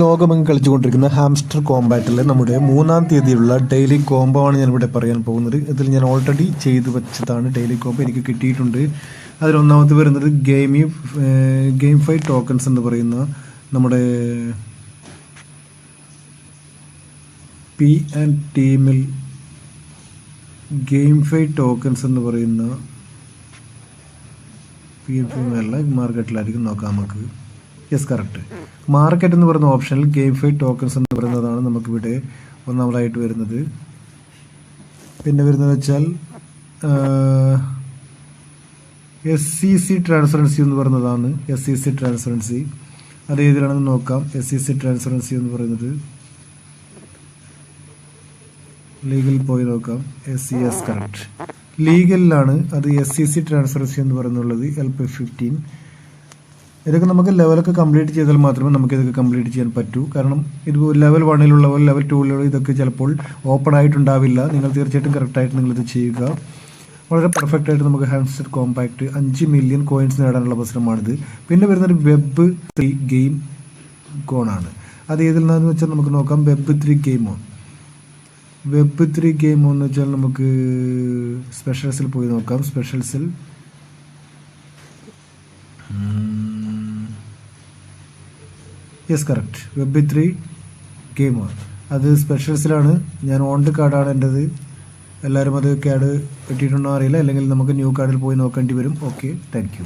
ലോകമെങ്ങും കളിച്ചുകൊണ്ടിരിക്കുന്ന ഹാംസ്റ്റർ കോമ്പാറ്റിൽ നമ്മുടെ മൂന്നാം തീയതിയുള്ള ഡെയിലി കോംബോ ആണ് ഞാൻ ഇവിടെ പറയാൻ പോകുന്നത്. ഇതിൽ ഞാൻ ഓൾറെഡി ചെയ്തു വെച്ചതാണ് ഡെയിലി കോംബോ എനിക്ക് കിട്ടിയിട്ടുണ്ട്. അതിലൊന്നാമത് വരുന്നത് ഗെയിമി ഗെയിം ഫൈവ് ടോക്കൺസ് എന്ന് പറയുന്ന നമ്മുടെ പി ആൻഡ് ടീമിൽ ഗെയിം ഫൈവ് ടോക്കൺസ് എന്ന് പറയുന്ന പി അല്ല മാർക്കറ്റിലായിരിക്കും നോക്കാം നമുക്ക്. യെസ് കറക്റ്റ് മാർക്കറ്റ് എന്ന് പറയുന്ന ഓപ്ഷനിൽ ഗെയിം ഫൈ ടോക്കൺസ് എന്ന് പറയുന്നതാണ് നമുക്കിവിടെ ഒന്നാമതായിട്ട് വരുന്നത്. പിന്നെ വരുന്നത് വെച്ചാൽ എസ് സി സി ട്രാൻസ്പറൻസി എന്ന് പറയുന്നതാണ് എസ് സി സി ട്രാൻസ്പറൻസി അത് ഏതിലാണെന്ന് നോക്കാം. എസ് സി സി ട്രാൻസ്പറൻസി എന്ന് പറയുന്നത് ലീഗൽ പോയി നോക്കാം. എസ് സി എസ് കറക്റ്റ് ലീഗലിലാണ് അത് എസ് സി സി ട്രാൻസ്പറൻസി എന്ന് പറയുന്നുള്ളത് എൽ പി ഫിഫ്റ്റീൻ ഇതൊക്കെ നമുക്ക് ലെവലൊക്കെ കംപ്ലീറ്റ് ചെയ്താൽ മാത്രമേ നമുക്ക് ഇതൊക്കെ കംപ്ലീറ്റ് ചെയ്യാൻ പറ്റൂ. കാരണം ഇത് ലെവൽ വണ്ണിലുള്ളവർ ലെവൽ ടൂവിലുള്ള ഇതൊക്കെ ചിലപ്പോൾ ഓപ്പൺ ആയിട്ടുണ്ടാവില്ല. നിങ്ങൾ തീർച്ചയായിട്ടും കറക്റ്റായിട്ട് നിങ്ങളിത് ചെയ്യുക. വളരെ പെർഫെക്റ്റ് ആയിട്ട് നമുക്ക് ഹാൻഡ്സെറ്റ് കോമ്പാക്ട് അഞ്ച് മില്യൺ കോയിൻസ് നേടാനുള്ള അവസരമാണിത്. പിന്നെ വരുന്നൊരു വെബ് ത്രീ ഗെയിം കോണാണ് അത് ഏതിൽ നിന്നാന്ന് വെച്ചാൽ നമുക്ക് നോക്കാം. Web three game on web three game എന്ന് വെച്ചാൽ നമുക്ക് സ്പെഷ്യൽസിൽ പോയി നോക്കാം. സ്പെഷ്യൽസിൽ യെസ് കറക്റ്റ് വെബ് ത്രീ ഗെയിമാണ് അത് സ്പെഷ്യൽസിലാണ് ഞാൻ ഓൺഡ് കാർഡാണ് എന്റെത് എല്ലാവരും അത് കാർഡ് കിട്ടിയിട്ടുണ്ടോ അറിയില്ല. അല്ലെങ്കിൽ നമുക്ക് ന്യൂ കാർഡിൽ പോയി നോക്കേണ്ടി വരും. Okay thank